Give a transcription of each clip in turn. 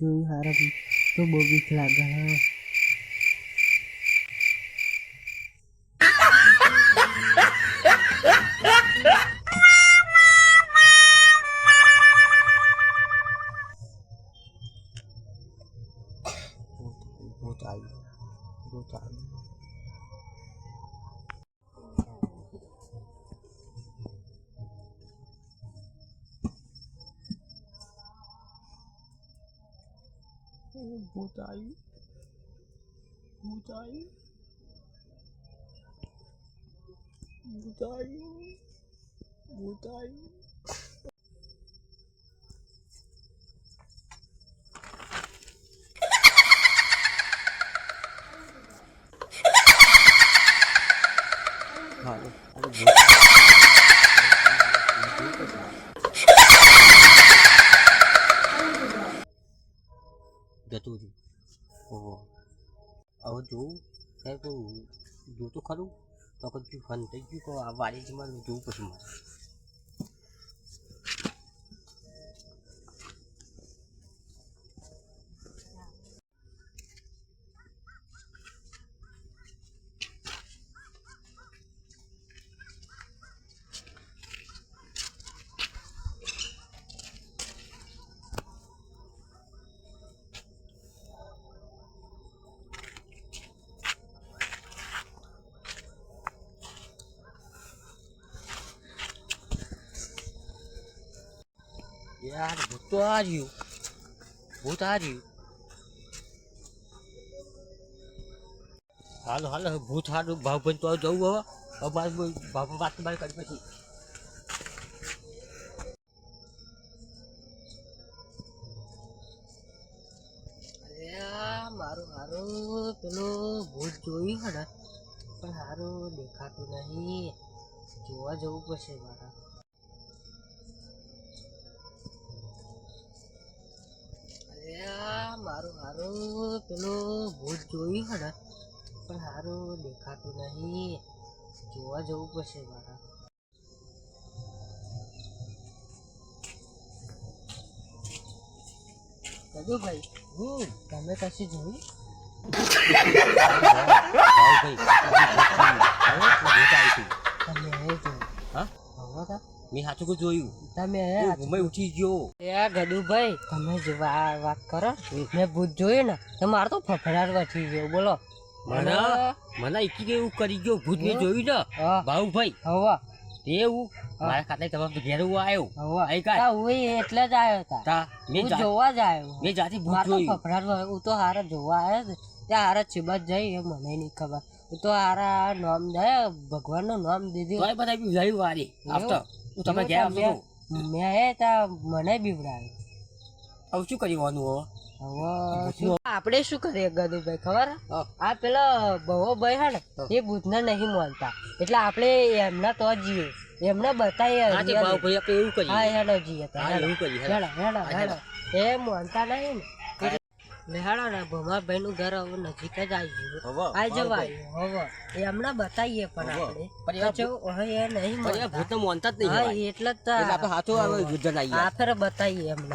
હારા તો બહુ બીક લાગે હે ભૂત આવ્યું ભૂત આવ્યું ભૂત આવ્યું ભૂત આવ્યું ભૂત આવ્યું ભૂત આવ્યું હાલો અરે ભૂત જતું રહ્યું ઓહો હવે જોવું સાહેબ જોતું ખરું? તો પછી ફન થઈ ગયું તો આ વાડીમાં જોવું પછી મારે. યાર, ભૂત તો આ રહ્યું. ભૂત આ રહ્યું. હાલો હાલો ભૂત હારું ભાવ તો જવું હવે. હવે ભાવ વાત બાર કરી પછી. મારું પેલું ભૂત જોયું હે પણ હારું દેખાતું નહીં. જોવા જવું પડશે મારા. મારું હારું પેલું ભૂત જોયું હે ને પણ હારું દેખાતું નહીં જોવા જવું પડશે મારા ભાઈ હમ તમે કશું જોયું ભાવભાઈ ભૂત આવ્યું તમે એ જોયું હા હવે તા મેં સાચું કોઈ જોયું. તમે ઘુમાઈ ઉઠી ગયો. એ ગડુભાઈ તમે જ વાત કરો. મેં ભૂત જોયું ને તો મારે તો ફફડાટ વધી ગયો. બોલો. મને મને એકી કે એવું કરી ગયો. ભૂત મેં જોયું ને? ભાઉભાઈ હવા. એવું? મારા ખાતે તમારે ઘેર હું આવ્યો. હવા. આઈ કા હું એટલે જ આવ્યો તા. તા મેં જોવા જ આવ્યો. મેં જાતી ભૂત જોયું. ફફડાટ. હું તો હારા જોવા આવ્યો છે ત્યાં હારા ચીબત જઈ એ મને નહીં ખબર. હું તો હારા નામ દે ભગવાનનું નામ દીધું. બધા વારી after. હું તમે ગયા આવતો મેં તા મને બીવડાવ્યો. હવે શું કરી વાનું હવે? આપણે શું કરીએ ગદુભાઈ ખબર? આ પેલા બહુ ભાઈ હે ને એ બુધને નહીં માનતા. એટલે આપણે એમના તો જીએ. એમને બતાવીએ હા એવું કરીએ. હા હેડો જીએ હા, હેડો. હેડો. હેડો. એ માનતા નહીં ને. એટલે- ને ભમાભાઈ નું ઘર હવે નજીક જ આવી ગયું હવે, આ હવે. જવાય હવે. એમને બતાવીએ પણ. આપણે. હવે એ નહીં એ માનતા જ નહીં હા એટલે જ આપણે હાથો આવે. યુદ્ધ ના આ ફેર બતાવીએ એમને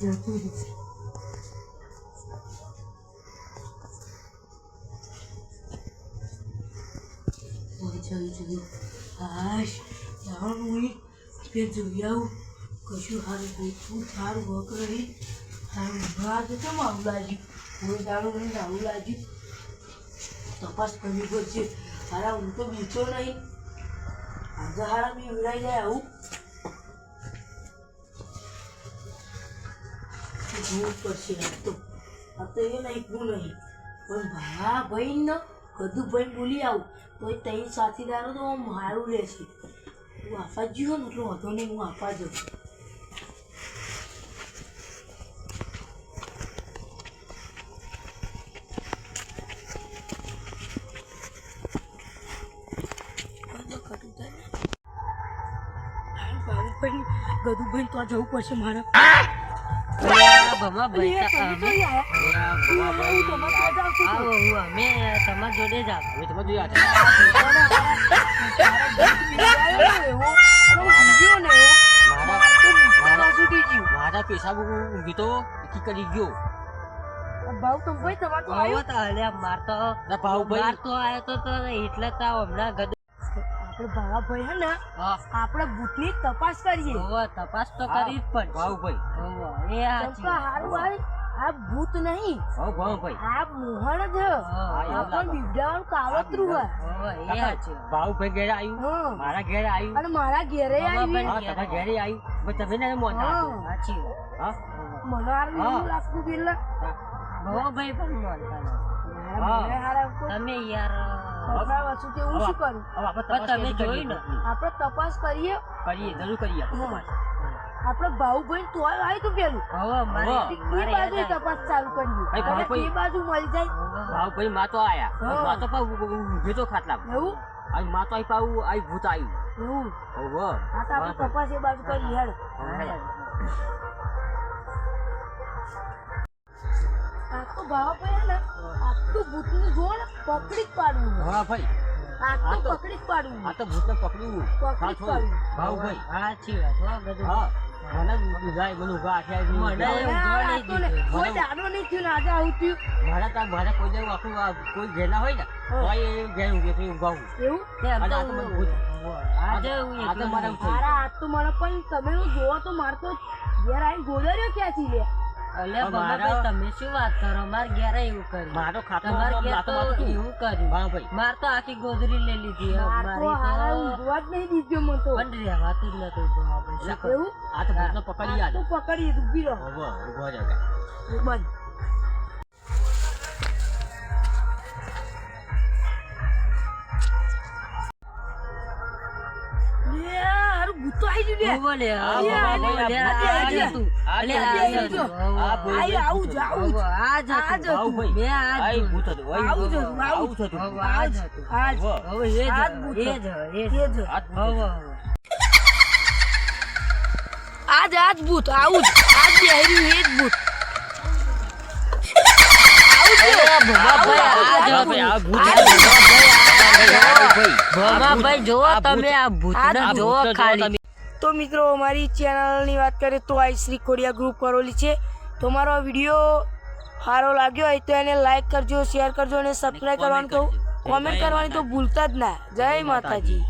જતું રહે. અવાજ આવી જઈ હાશ જાણ હું એ જોઈ આવું કશું સારું ગોતવું સારું વક રહી સારું ભાત કેમ આવું લાગ્યું કોઈ દાડું નહીં આવું લાગ્યું તપાસ કરવી પડશે હારા હું તો બીતો નહીં આજે હારા બી ઉડાઈ જાય આવું જોવું પડશે હતો આ તો એ નહીં હું નહીં. પણ ભા ભાઈ ને કદું ભાઈ બોલી આવું. તો એ ત્રણ સાથીદારો તો હું મારું રહેશે. હું આપવા જ ને એટલો હતો નહીં, હું આપવા જઉં. ગધુભાઈ તો જવું પડશે મારે. ભમા ભાઈ અમે-? આવો, હું અમે તમારા જોડે જ આવો. હવે તમે જોયા છે મારા મારા પેશાબ ઊંઘી તો કી કરી ગયો ભાવ તો ભાઈ તમારે તો આવ્યો. હતા અલ્યા, માર તો ભાવ ભાઈ. માર તો આયો તો તો એટલે તો હમણાં ગદ- આપણે ભાવા ભાઈ હે. ને આપણે ભૂતની તપાસ કરીએ. હવે તપાસ તો કરી જ પણ ભાવ ભાઈ એ હારું આવી આ ભૂત નહીં. ભાવ ભાવ ભાઈ આ મોહણ જ. આપણ બીવડાવાનું કાવતરું હે એ વાત. ભાવ ભાઈ ઘેરે આવ્યું મારા ઘેર આવ્યું અને મારા ઘેરે આવી હા તમારા ઘેરે આવ્યું પણ તમે ને મોટા હા. હતો. હા. મને આ. એવું લાગતું પેલા ભવાભાઈ પણ મોટા તમે યાર છું તે હું શું કરું તમે જોયું ને. આપણે તપાસ કરીએ? કરીએ જરૂર કરીએ આપણે ભાઉભાઈ તો આવ્યું તું પેલું હવે બાજુ તપાસ ચાલુ કરીએ ભાઈ, એ બાજુ મળી જાય. ભાવ ભાઈ માં તો આયા. માં તો ઊંઘી તો ખાટલામાં. એવું? આઈ માં તો આવી પાછું આવી ભૂત આવ્યું. એવું? હવે. આ તો તપાસ એ બાજુ કરી હેડ. આ તો હે ને આ તો ભૂતને જો પકડી પાડવું હા ભાઈ આ આ તો તો- પકડી પાડવું આ તો ભૂતને પકડ્યું પકડી હા, જ થોડું. પાડવું ભાવ ભાઈ હાચી વાત બધું. હા મને જ મને ઊંઘા આખી મને ઊંઘા. એવું મને આ નહીં તો ને દીધું. કોઈ દાડો નહીં થયો આજે આવું થયું મારા તા મારા કોઈ જેવું આખું કોઈ ઘેરના હોય ને તો એ ઘેર ઊંઘે તો એ એવું અને આ તો મને ભૂત. આજે આ તો મારા નહીં. થઈ મારા હાથ તો મને પણ તમે જોવા જોવો તો મારતો ઘેર આવીને ગોદર્યો ક્યાંથી લે મારા- તમે શું વાત કરો? માર ઘેરે એવું કર્યું. મારો ખાટલો તમારે ઘેર તો એવું કર્યું. હા ભાઈ. માર તો આખી ગોદરી લઈ લીધી. હે. તો ઊંઘવા જ નહીં દીધો મને તો. તો પણ રહેવાતું જ નતું બાબા. શું એવું? આ તો પકડી આ તો પકડીએ ઊભી રહો. હવે ઊભો રહે બંધ. આજ આજ. ભૂત આવું આજ બેહર્યું એ જ ભૂત. ભમાભાઈ, આ ભાઈ, આ ભૂત આ હતું. ભમાભાઈ, આ જ હતું. ભાઈ, ભમાભાઈ, જુઓ આ ભૂત- તમે આ ભૂતને જુઓ ખાલી. તો મિત્રો અમારી ચેનલની વાત કરીએ તો આ શ્રી ખોડિયા ગ્રુપ કરોલી છે. તો મારો વીડિયો સારો લાગ્યો હોય તો એને લાઈક કરજો શેર કરજો અને સબસ્ક્રાઈબ કરવાનું તો. કોમેન્ટ કરવાની તો ભૂલતા જ ના. જય માતાજી.